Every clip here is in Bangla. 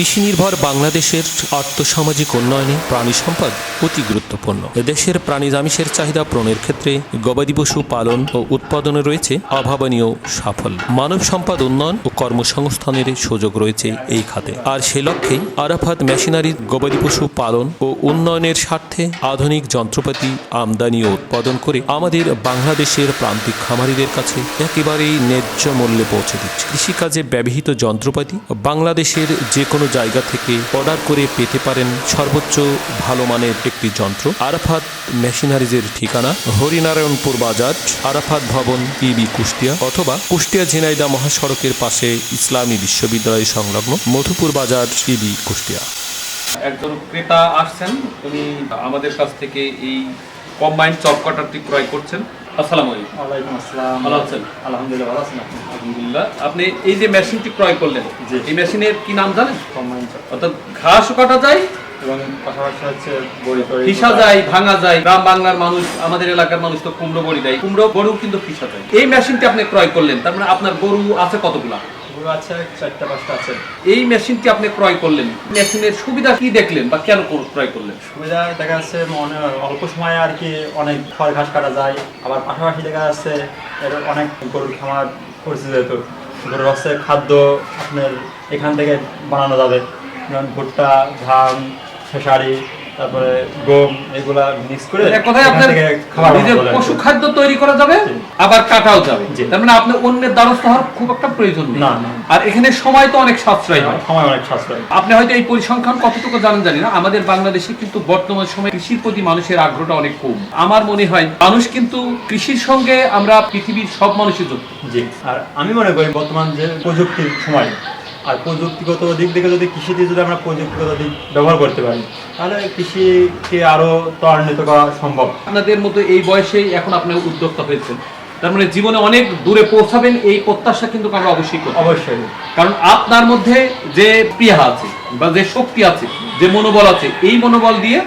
কৃষি নির্ভর বাংলাদেশের আর্থসামাজিক উন্নয়নে প্রাণী সম্পদ অতি গুরুত্বপূর্ণ। দেশের প্রাণী আমিষের চাহিদা পূরণের ক্ষেত্রে গবাদি পশু পালন ও উৎপাদনে রয়েছে অভাবনীয় সাফল্য। মানব সম্পদ উন্নয়ন ও কর্মসংস্থানের সুযোগ রয়েছে এই খাতে। আর সে লক্ষ্যেই আরাফাত মেশিনারি গবাদি পশু পালন ও উন্নয়নের স্বার্থে আধুনিক যন্ত্রপাতি, আমদানি ও উৎপাদন করে আমাদের বাংলাদেশের প্রান্তিক খামারিদের কাছে একেবারেই ন্যায্য মূল্যে পৌঁছে দিচ্ছে। কৃষিকাজে ব্যবহৃত যন্ত্রপাতি বাংলাদেশের যে কোনো জায়গা থেকে অর্ডার করে পেতে পারেন সর্বোচ্চ ভালো মানের একটি যন্ত্র। আরাফাত মেশিনারিজের ঠিকানা হরিনারায়ণপুর বাজার, আরাফাত ভবন, ইবি কুষ্টিয়া অথবা কুষ্টিয়া ঝিনাইদা মহাসড়কের পাশে ইসলামী বিশ্ববিদ্যালয় সংলগ্ন মধুপুর বাজার, ইবি কুষ্টিয়া। একজন ক্রেতা আসছেন, উনি আমাদের কাছ থেকে এই কম্বাইন্ড চপ কাটারটি ক্রয় করছেন। আসসালামু আলাইকুম। ওয়ালাইকুম আসসালাম। ভালো আছেন? আলহামদুলিল্লাহ ভালো আছেন আলহামদুলিল্লাহ। আপনি এই যে মেশিনটি ক্রয় করলেন এই মেশিনের কি নাম জানেন? অর্থাৎ ঘাস কাটা যায় এবং পাশাপাশি হচ্ছে ফিসা যায় ভাঙা যায়। গ্রাম বাংলার মানুষ আমাদের এলাকার মানুষ তো কুমড়ো বড়ি দেয়। কুমড়ো গরু কিন্তু ফিসা যায় এই মেশিনটি আপনি ক্রয় করলেন তার মানে আপনার গরু আছে কতগুলা? গরু আছে? চারটা, পাঁচটা আছে। এই মেশিনটি আপনি ক্রয় করলেন। মেশিনের সুবিধা কি দেখলেন বা কেন কর- ক্রয় করলেন? সুবিধা দেখা যাচ্ছে অল্প সময়ে আর কি অনেক খড় ঘাস কাটা যায়। আবার পাশাপাশি দেখা যাচ্ছে এর অনেক গরুর খামার করছে যেহেতু। গরুর হচ্ছে খাদ্য আপনার এখান থেকে বানানো যাবে। যেমন ভুট্টা, ধান, খেসারি তারপরে গম এগুলা মিক্স করে কথায় আপনার নিজের পশু খাদ্য তৈরি করা যাবে? আবার কাটাও যাবে। তার মানে আপনি অন্যের দ্বারস্থ হওয়ার খুব একটা প্রয়োজন নেই। আর এখানে সময় তো অনেক সাশ্রয় হয় সময় অনেক সাশ্রয়। আপনি হয়তো এই পরিসংখ্যান কতটুকু জানেন জানি না। আমাদের বাংলাদেশে কিন্তু বর্তমান সময়ে কৃষির প্রতি মানুষের আগ্রহটা অনেক কম। আমার মনে হয় মানুষ কিন্তু কৃষির সঙ্গে আমরা পৃথিবীর সব মানুষই যুক্ত। জি আর আমি মনে করি বর্তমান যে প্রযুক্তির সময় আর প্রযুক্তিগত দিক থেকে যদি কৃষিতে যদি আমরা প্রযুক্তিগত দিক ব্যবহার করতে পারি তাহলে কৃষিকে আরও ত্বরান্বিত করা সম্ভব। আপনাদের মতো এই বয়সেই এখন আপনি উদ্যোক্তা হয়েছেন। তার মানে জীবনে অনেক দূরে পৌঁছাবেন এই প্রত্যাশা কিন্তু আমরা অবশ্যই করি অবশ্যই। কারণ আপনার মধ্যে যে প্রিয়া আছে বা যে শক্তি আছে যে মনোবল আছে এই মনোবল দিয়ে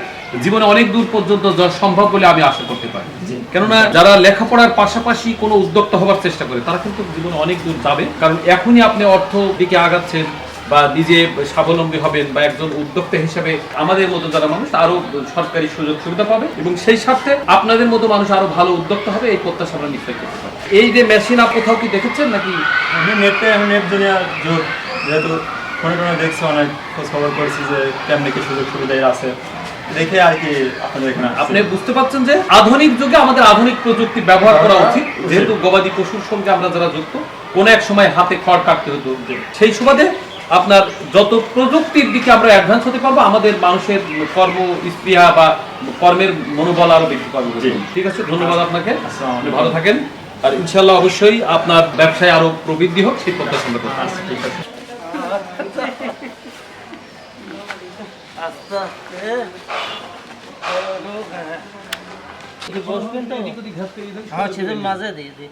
জীবনে অনেক দূর পর্যন্ত যাওয়া সম্ভব বলে আমি আশা করতে পারি। কেননা যারা লেখাপড়ার পাশাপাশি কোনো উদ্যোক্তা হবার চেষ্টা করে তারা কিন্তু জীবনে অনেক দূর যাবে। কারণ এখনই আপনি অর্থ দিকে আগাচ্ছেন বা নিজে স্বাবলম্বী হবেন বা একজন উদ্যোক্তা হিসেবে আমাদের মতো যারা মানুষ আরও সরকারি সুযোগ সুবিধা পাবে এবং সেই সাথে আপনাদের মতো মানুষ আরও ভালো উদ্যোক্তা হবে এই প্রত্যাশা আমরা নিশ্চয় করতে পারি। এই যে মেশিন আপ কোথাও কি দেখেছেন নাকি? আমি নেটে আমি নেট দুনিয়া যেহেতু ফোনে টোনে দেখছি অনেক খোঁজ খবর করেছি যে কেমনি কি সুযোগ সুবিধা আছে। দেখে আর কি আপনাদের এখানে আপনি বুঝতে পারছেন যে আধুনিক যুগে আমাদের আধুনিক প্রযুক্তি ব্যবহার করা উচিত। উচিত। যেহেতু গবাদি পশুর সঙ্গে আমরা যারা যুক্ত কোন এক সময় হাতে খড় কাটতে হতো। সেই সুবাদে আপনার যত প্রযুক্তির দিকে আমরা অ্যাডভান্স হতে পারব আমাদের মানুষের কর্ম স্পৃহা বা কর্মের মনোবল আরও বেশি পারব জি। ঠিক আছে? ধন্যবাদ আপনাকে। ভালো থাকেন। আর ইনশাল্লাহ অবশ্যই আপনার ব্যবসায় আরও প্রবৃদ্ধি হোক সেই প্রত্যাশা আচ্ছা, ঠিক আছে। আস্তে আস্তে। বসবেন তো হ্যাঁ সেদিন মাঝে দিয়ে দিই